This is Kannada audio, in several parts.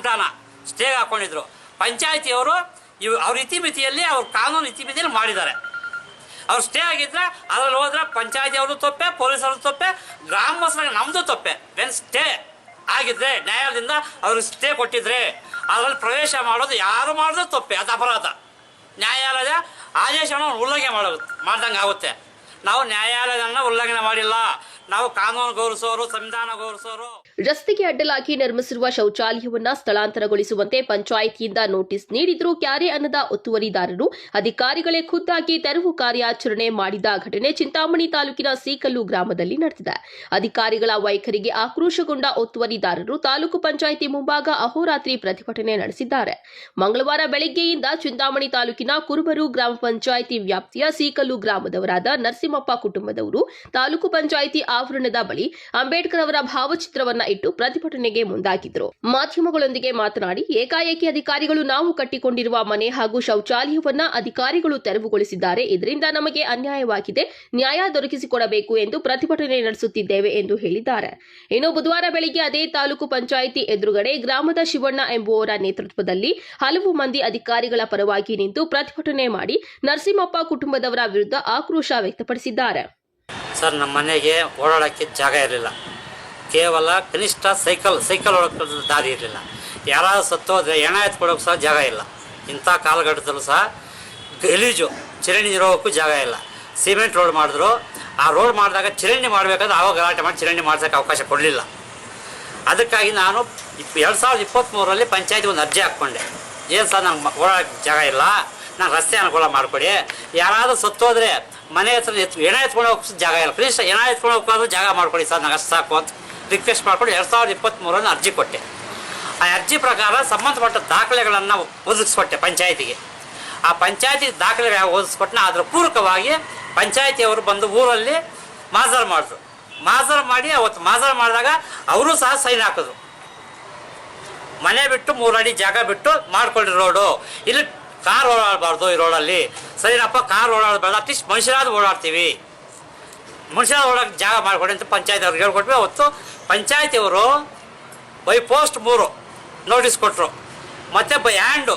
ಗ್ರಾಮಠಾಣ ಸ್ಟೇಗೆ ಹಾಕೊಂಡಿದ್ರು. ಪಂಚಾಯತಿಯವರು ಇವ್ ಅವ್ರ ಇತಿಮಿತಿಯಲ್ಲಿ ಅವ್ರ ಕಾನೂನು ಇತಿಮಿತಿಯಲ್ಲಿ ಮಾಡಿದ್ದಾರೆ. ಅವ್ರು ಸ್ಟೇ ಆಗಿದ್ರೆ ಅದ್ರಲ್ಲಿ ಹೋದ್ರೆ ಪಂಚಾಯತಿ ಅವ್ರದ್ದು ತಪ್ಪೆ ಪೊಲೀಸರು ತಪ್ಪೆ, ಗ್ರಾಮಸ್ಥರಿಗೆ ನಮ್ಮದು ತಪ್ಪೆ. ವೆನ್ ಸ್ಟೇ ಆಗಿದ್ರೆ, ನ್ಯಾಯಾಲಯದಿಂದ ಅವ್ರಿಗೆ ಸ್ಟೇ ಕೊಟ್ಟಿದ್ರೆ, ಅದರಲ್ಲಿ ಪ್ರವೇಶ ಮಾಡೋದು ಯಾರು ಮಾಡೋದು ತಪ್ಪೆ, ಅದು ಅಪರಾಧ. ನ್ಯಾಯಾಲಯದ ಆದೇಶವನ್ನು ಉಲ್ಲಂಘನೆ ಮಾಡೋದು ಮಾಡ್ದಂಗೆ ಆಗುತ್ತೆ ನಾವು ನ್ಯಾಯಾಲಯದನ್ನ ಉಲ್ಲಂಘನೆ ಮಾಡಿಲ್ಲ. ನಾವು ಕಾನೂನು ಗೌರವಿಸೋರು, ಸಂವಿಧಾನ ರಸ್ತೆಗೆ ಅಡ್ಡಲಾಗಿ ನಿರ್ಮಿಸಿರುವ ಶೌಚಾಲಯವನ್ನ ಸ್ಥಳಾಂತರಗೊಳಿಸುವಂತೆ ಪಂಚಾಯಿತಿಯಿಂದ ನೋಟಿಸ್ ನೀಡಿದ್ರೂ ಕ್ಯಾರೆ ಅನ್ನದ ಒತ್ತುವರಿದಾರರು ಅಧಿಕಾರಿಗಳೇ ಖುದ್ದಾಗಿ ತೆರವು ಕಾರ್ಯಾಚರಣೆ ಮಾಡಿದ ಘಟನೆ ಚಿಂತಾಮಣಿ ತಾಲೂಕಿನ ಸೀಕಲ್ಲು ಗ್ರಾಮದಲ್ಲಿ ನಡೆದಿದೆ. ಅಧಿಕಾರಿಗಳ ವೈಖರಿಗೆ ಆಕ್ರೋಶಗೊಂಡ ಒತ್ತುವರಿದಾರರು ತಾಲೂಕು ಪಂಚಾಯಿತಿ ಮುಂಭಾಗ ಅಹೋರಾತ್ರಿ ಪ್ರತಿಭಟನೆ ನಡೆಸಿದ್ದಾರೆ. ಮಂಗಳವಾರ ಬೆಳಗ್ಗೆಯಿಂದ ಚಿಂತಾಮಣಿ ತಾಲೂಕಿನ ಕುರುಬರು ಗ್ರಾಮ ಪಂಚಾಯಿತಿ ವ್ಯಾಪ್ತಿಯ ಸೀಕಲ್ಲು ಗ್ರಾಮದವರಾದ ನರಸಿಂಹಪ್ಪ ಕುಟುಂಬದವರು ತಾಲೂಕು ಪಂಚಾಯಿತಿ ಆವರಣದ ಬಳಿ ಅಂಬೇಡ್ಕರ್ ಅವರ ಭಾವಚಿತ್ರವನ್ನ ಇಟ್ಟು ಪ್ರತಿಭಟನೆಗೆ ಮುಂದಾಗಿದ್ರು. ಮಾಧ್ಯಮಗಳೊಂದಿಗೆ ಮಾತನಾಡಿ, ಏಕಾಏಕಿ ಅಧಿಕಾರಿಗಳು ನಾವು ಕಟ್ಟಿಕೊಂಡಿರುವ ಮನೆ ಹಾಗೂ ಶೌಚಾಲಯವನ್ನ ಅಧಿಕಾರಿಗಳು ತೆರವುಗೊಳಿಸಿದ್ದಾರೆ. ಇದರಿಂದ ನಮಗೆ ಅನ್ಯಾಯವಾಗಿದೆ. ನ್ಯಾಯ ದೊರಕಿಸಿಕೊಡಬೇಕು ಎಂದು ಪ್ರತಿಭಟನೆ ನಡೆಸುತ್ತಿದ್ದೇವೆ ಎಂದು ಹೇಳಿದ್ದಾರೆ. ಇನ್ನು ಬುಧವಾರ ಬೆಳಿಗ್ಗೆ ಅದೇ ತಾಲೂಕು ಪಂಚಾಯಿತಿ ಎದುರುಗಡೆ ಗ್ರಾಮದ ಶಿವಣ್ಣ ಎಂಬುವವರ ನೇತೃತ್ವದಲ್ಲಿ ಹಲವು ಮಂದಿ ಅಧಿಕಾರಿಗಳ ಪರವಾಗಿ ನಿಂತು ಪ್ರತಿಭಟನೆ ಮಾಡಿ ನರಸಿಂಹಪ್ಪ ಕುಟುಂಬದವರ ವಿರುದ್ಧ ಆಕ್ರೋಶ ವ್ಯಕ್ತಪಡಿಸಿದ್ದಾರೆ. ಸರ್, ನಮ್ಮ ಮನೆಗೆ ಓಡಾಡೋಕ್ಕೆ ಜಾಗ ಇರಲಿಲ್ಲ. ಕೇವಲ ಕನಿಷ್ಠ ಸೈಕಲ್ ಸೈಕಲ್ ಹೊಡೋಕ್ಕೆ ದಾರಿ ಇರಲಿಲ್ಲ. ಯಾರಾದ್ರೂ ಸತ್ತೋದ್ರೆ ಎಣ ಎತ್ಕೊಡೋಕೆ ಸಹ ಜಾಗ ಇಲ್ಲ. ಇಂಥ ಕಾಲಘಟ್ಟದಲ್ಲೂ ಸಹ ಗಲೀಜು ಚಿರಣಿ ಇರೋಕ್ಕೂ ಜಾಗ ಇಲ್ಲ. ಸಿಮೆಂಟ್ ರೋಡ್ ಮಾಡಿದ್ರು. ಆ ರೋಡ್ ಮಾಡಿದಾಗ ಚಿರಣಿ ಮಾಡಬೇಕಾದ್ರೆ ಆವಾಗ ಗಲಾಟೆ ಮಾಡಿ ಚಿರಣಿ ಮಾಡ್ಸೋಕ್ಕೆ ಅವಕಾಶ ಕೊಡಲಿಲ್ಲ. ಅದಕ್ಕಾಗಿ ನಾನು ಇಪ್, ಎರಡು ಸಾವಿರದ ಇಪ್ಪತ್ತ್ಮೂರರಲ್ಲಿ ಪಂಚಾಯತಿ ಒಂದು ಅರ್ಜಿ ಹಾಕ್ಕೊಂಡೆ. ಏನು ಸರ್ ನಂಗೆ ಓಡಾಡೋಕ್ಕೆ ಜಾಗ ಇಲ್ಲ. ನಾನು ರಸ್ತೆ ಅನುಕೂಲ ಮಾಡಿಕೊಡಿ. ಯಾರಾದರೂ ಸತ್ತೋದ್ರೆ ಮನೆ ಹತ್ರ ಎತ್ ಎಣ ಎತ್ಕೊಂಡು ಹೋಗಿ ಜಾಗ ಇಲ್ಲ. ಪ್ಲೀಸ್ ಎಣ ಎತ್ಕೊಂಡು ಹೋಗೋದು ಜಾಗ ಮಾಡ್ಕೊಡಿ ಸರ್ ನಂಗೆ ಅಷ್ಟು ಸಾಕು ಅಂತ ರಿಕ್ವೆಸ್ಟ್ ಮಾಡ್ಕೊಂಡು ಎರಡು ಸಾವಿರದ ಇಪ್ಪತ್ತ್ಮೂರನ್ನು ಅರ್ಜಿ ಕೊಟ್ಟೆ. ಆ ಅರ್ಜಿ ಪ್ರಕಾರ ಸಂಬಂಧಪಟ್ಟ ದಾಖಲೆಗಳನ್ನು ಒದಗಿಸ್ಕೊಟ್ಟೆ ಪಂಚಾಯತಿಗೆ. ಆ ಪಂಚಾಯತಿ ದಾಖಲೆ ಓದಿಸ್ಕೊಟ್ಟನ ಅದರ ಪೂರಕವಾಗಿ ಪಂಚಾಯತಿಯವರು ಬಂದು ಊರಲ್ಲಿ ಮಾಜರ್ ಮಾಡಿದ್ರು. ಮಾಜರ್ ಮಾಡಿ ಅವತ್ತು ಮಾಜರ್ ಮಾಡಿದಾಗ ಅವರು ಸಹ ಸೈನ್ ಹಾಕಿದ್ರು. ಮನೆ ಬಿಟ್ಟು ಮೂರಡಿ ಜಾಗ ಬಿಟ್ಟು ಮಾಡ್ಕೊಳ್ಳಿ ರೋಡು. ಇಲ್ಲಿ ಕಾರ್ ಓಡಾಡಬಾರ್ದು ಈ ರೋಡಲ್ಲಿ. ಸರಿನಪ್ಪ, ಕಾರ್ ಓಡಾಡಬಾರ್ದು. ಅಟ್ಲೀಸ್ಟ್ ಮನುಷ್ಯರಾದ ಓಡಾಡ್ತೀವಿ. ಮನುಷ್ಯರಾದ ಓಡಾಡಕ್ಕೆ ಜಾಗ ಮಾಡಿಕೊಡಿ ಅಂತ ಪಂಚಾಯತ್ ಅವ್ರಿಗೆ ಹೇಳ್ಕೊಟ್ವಿ. ಅವತ್ತು ಪಂಚಾಯತಿಯವರು ಬೈ ಪೋಸ್ಟ್ ಮೂರು ನೋಟಿಸ್ ಕೊಟ್ಟರು ಮತ್ತು ಬೈ ಹ್ಯಾಂಡು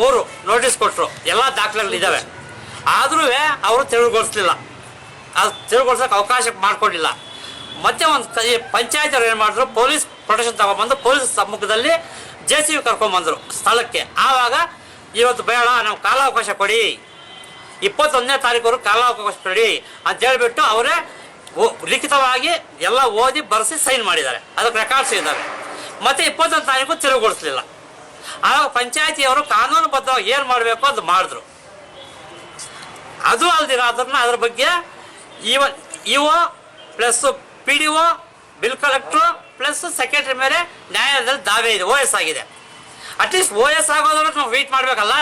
ಮೂರು ನೋಟಿಸ್ ಕೊಟ್ಟರು ಎಲ್ಲ ದಾಖಲೆಗಳಿದ್ದಾವೆ ಆದರೂ ಅವರು ತಿಳುಗೊಳಿಸ್ಲಿಲ್ಲ ಅದು ತಿಳಿಗೊಳಿಸೋಕೆ ಅವಕಾಶ ಮಾಡಿಕೊಂಡಿಲ್ಲ. ಮತ್ತೆ ಒಂದು ಕೈ ಪಂಚಾಯತ್ ಏನು ಮಾಡಿದ್ರು? ಪೊಲೀಸ್ ಪ್ರೊಟೆಕ್ಷನ್ ತಗೊಂಬಂದು ಪೊಲೀಸ್ ಸಮ್ಮುಖದಲ್ಲಿ ಜೆ ಸಿ ಬಿ ಕರ್ಕೊಂಬಂದರು ಸ್ಥಳಕ್ಕೆ. ಆವಾಗ ಇವತ್ತು ಬೇಡ, ನಾವು ಕಾಲಾವಕಾಶ ಕೊಡಿ. ಇಪ್ಪತ್ತೊಂದನೇ ತಾರೀಕು ಕಾಲಾವಕಾಶ ಕೊಡಿ ಅಂತ ಹೇಳಿಬಿಟ್ಟು ಅವರೇ ಲಿಖಿತವಾಗಿ ಎಲ್ಲ ಓದಿ ಬರೆಸಿ ಸೈನ್ ಮಾಡಿದ್ದಾರೆ. ಅದಕ್ಕೆ ರೆಕಾರ್ಡ್ಸ್ ಇದ್ದಾರೆ ಮತ್ತೆ ಇಪ್ಪತ್ತೊಂದು ತಾರೀಕು ತಿರುಗುಗೊಳಿಸ್ಲಿಲ್ಲ ಆಗ ಪಂಚಾಯತಿಯವರು ಕಾನೂನುಬದ್ಧವಾಗಿ ಏನು ಮಾಡಬೇಕು ಅದು ಮಾಡಿದ್ರು. ಅದು ಅಲ್ದಿರ ಅದನ್ನ ಅದ್ರ ಬಗ್ಗೆ ಇವ, EO plus P D O bill collector plus secretary ಮೇಲೆ ನ್ಯಾಯಾಲಯದಲ್ಲಿ ದಾವೆ ಇದೆ, ಓ ಎಸ್ ಆಗಿದೆ. ಅಟ್ಲೀಸ್ಟ್ ಓ ಎಸ್ ಆಗೋದ್ರೆ ನಾವು ವೆಯ್ಟ್ ಮಾಡಬೇಕಲ್ಲ?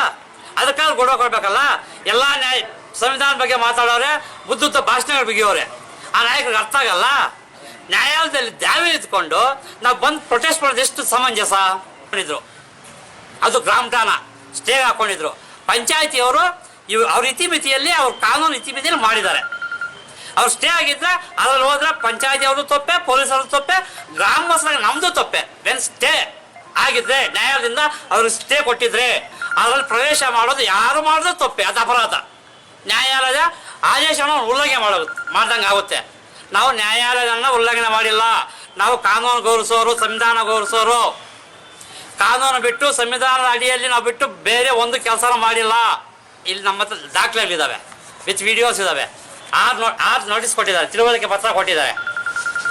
ಅದಕ್ಕಾಗಿ ಗೌರವ ಕೊಡಬೇಕಲ್ಲ? ಎಲ್ಲ ನ್ಯಾಯ ಸಂವಿಧಾನ ಬಗ್ಗೆ ಮಾತಾಡೋರೆ ಉದ್ದುತ್ತ ಭಾಷಣಗಳ ಬಿಗಿಯೋರೆ ಆ ನಾಯಕರಿಗೆ ಅರ್ಥ ಆಗಲ್ಲ? ನ್ಯಾಯಾಲಯದಲ್ಲಿ ದಾವೆ ಇದ್ಕೊಂಡು ನಾವು ಬಂದು ಪ್ರೊಟೆಸ್ಟ್ ಮಾಡೋದು ಎಷ್ಟು ಸಮಂಜಸ ಮಾಡಿದ್ರು ಅದು ಗ್ರಾಮಠಾಣ ಸ್ಟೇ ಹಾಕೊಂಡಿದ್ರು. ಪಂಚಾಯತಿಯವರು ಇವ್ ಅವ್ರ ಇತಿಮಿತಿಯಲ್ಲಿ, ಅವ್ರ ಕಾನೂನು ಇತಿಮಿತಿಯಲ್ಲಿ ಮಾಡಿದ್ದಾರೆ. ಅವ್ರು ಸ್ಟೇ ಆಗಿದ್ರೆ ಅದ್ರಲ್ಲಿ ಹೋದ್ರೆ ಪಂಚಾಯತಿ ಅವ್ರದ್ದು ತಪ್ಪೆ, ಪೊಲೀಸರದ್ದು ತಪ್ಪೆ ಗ್ರಾಮಸ್ಥರ ನಮ್ಮದು ತಪ್ಪೆ. ವೆನ್ ಸ್ಟೇ ಆಗಿದ್ರೆ ನ್ಯಾಯಾಲಯದಿಂದ ಅವ್ರಿಗೆ ಸ್ಟೇ ಕೊಟ್ಟಿದ್ರೆ, ಅದ್ರಲ್ಲಿ ಪ್ರವೇಶ ಮಾಡೋದು ಯಾರು ಮಾಡೋದು ತಪ್ಪೆ, ಅದು ಅಪರಾಧ. ನ್ಯಾಯಾಲಯದ ಆದೇಶವನ್ನು ಉಲ್ಲಂಘನೆ ಮಾಡೋದು ಮಾಡ್ದಂಗೆ ಆಗುತ್ತೆ. ನಾವು ನ್ಯಾಯಾಲಯವನ್ನು ಉಲ್ಲಂಘನೆ ಮಾಡಿಲ್ಲ. ನಾವು ಕಾನೂನು ಗೌರವಿಸೋರು, ಸಂವಿಧಾನ ಗೌರವಿಸೋರು. ಕಾನೂನು ಬಿಟ್ಟು ಸಂವಿಧಾನದ ಅಡಿಯಲ್ಲಿ ನಾವು ಬಿಟ್ಟು ಬೇರೆ ಒಂದು ಕೆಲಸ ಮಾಡಿಲ್ಲ. ಇಲ್ಲಿ ನಮ್ಮ ಹತ್ರ ದಾಖಲೆಗಳಿದ್ದಾವೆ. ವಿತ್ ವಿಡಿಯೋಸ್ ಇದ್ದಾವೆ. ಆರು ನೋ, ಆರು ನೋಟಿಸ್ ಕೊಟ್ಟಿದ್ದಾರೆ. ತಿಳುವಳಿಕೆ ಪತ್ರ ಕೊಟ್ಟಿದ್ದಾರೆ.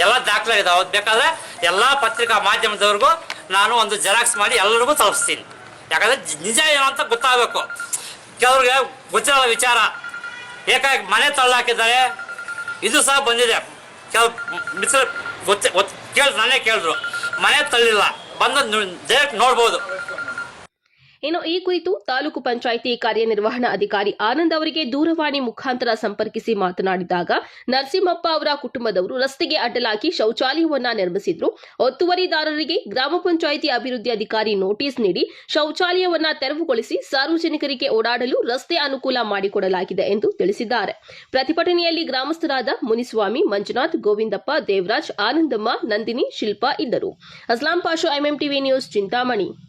ಎಲ್ಲ ದಾಖಲೆ ಇದಾವೆ ಅದು ಬೇಕಾದರೆ ಎಲ್ಲ ಪತ್ರಿಕಾ ಮಾಧ್ಯಮದವ್ರಿಗೂ ನಾನು ಒಂದು ಜೆರಾಕ್ಸ್ ಮಾಡಿ ಎಲ್ಲರಿಗೂ ತಲುಪಿಸ್ತೀನಿ. ಯಾಕಂದರೆ ನಿಜ ಏನು ಅಂತ ಗೊತ್ತಾಗಬೇಕು. ಕೆಲವ್ರಿಗೆ ಗೊತ್ತಿರಲ್ಲ ವಿಚಾರ. ಏಕಾಗಿ ಮನೆ ತಳ್ಳಾಕಿದ್ದಾರೆ ಇದು ಸಹ ಬಂದಿದೆ. ಕೆಲವು ಮಿತ್ರ ಗೊತ್ತ ಕೇಳಿದ್ರು ಕೇಳಿ ನಾನೇ ಕೇಳಿದ್ರು. ಮನೆ ತಳ್ಳಿಲ್ಲ. ಬಂದು ಡೈರೆಕ್ಟ್ ನೋಡ್ಬೋದು. ಇನ್ನು ಈ ಕುರಿತು ತಾಲೂಕು ಪಂಚಾಯಿತಿ ಕಾರ್ಯನಿರ್ವಹಣಾ ಅಧಿಕಾರಿ ಆನಂದ್ ಅವರಿಗೆ ದೂರವಾಣಿ ಮುಖಾಂತರ ಸಂಪರ್ಕಿಸಿ ಮಾತನಾಡಿದಾಗ, ನರಸಿಂಹಪ್ಪ ಅವರ ಕುಟುಂಬದವರು ರಸ್ತೆಗೆ ಅಡ್ಡಲಾಗಿ ಶೌಚಾಲಯವನ್ನ ನಿರ್ಮಿಸಿದ್ರು. ಒತ್ತುವರಿದಾರರಿಗೆ ಗ್ರಾಮ ಪಂಚಾಯಿತಿ ಅಭಿವೃದ್ಧಿ ಅಧಿಕಾರಿ ನೋಟಿಸ್ ನೀಡಿ, ಶೌಚಾಲಯವನ್ನ ತೆರವುಗೊಳಿಸಿ ಸಾರ್ವಜನಿಕರಿಗೆ ಓಡಾಡಲು ರಸ್ತೆ ಅನುಕೂಲ ಮಾಡಿಕೊಡಲಾಗಿದೆ ಎಂದು ತಿಳಿಸಿದ್ದಾರೆ. ಪ್ರತಿಭಟನೆಯಲ್ಲಿ ಗ್ರಾಮಸ್ಥರಾದ ಮುನಿಸ್ವಾಮಿ, ಮಂಜುನಾಥ್, ಗೋವಿಂದಪ್ಪ, ದೇವರಾಜ್, ಆನಂದಮ್ಮ, ನಂದಿನಿ, ಶಿಲ್ಪಾ ಇದ್ದರು. Aslam Pasha MM TV news, Chintamani.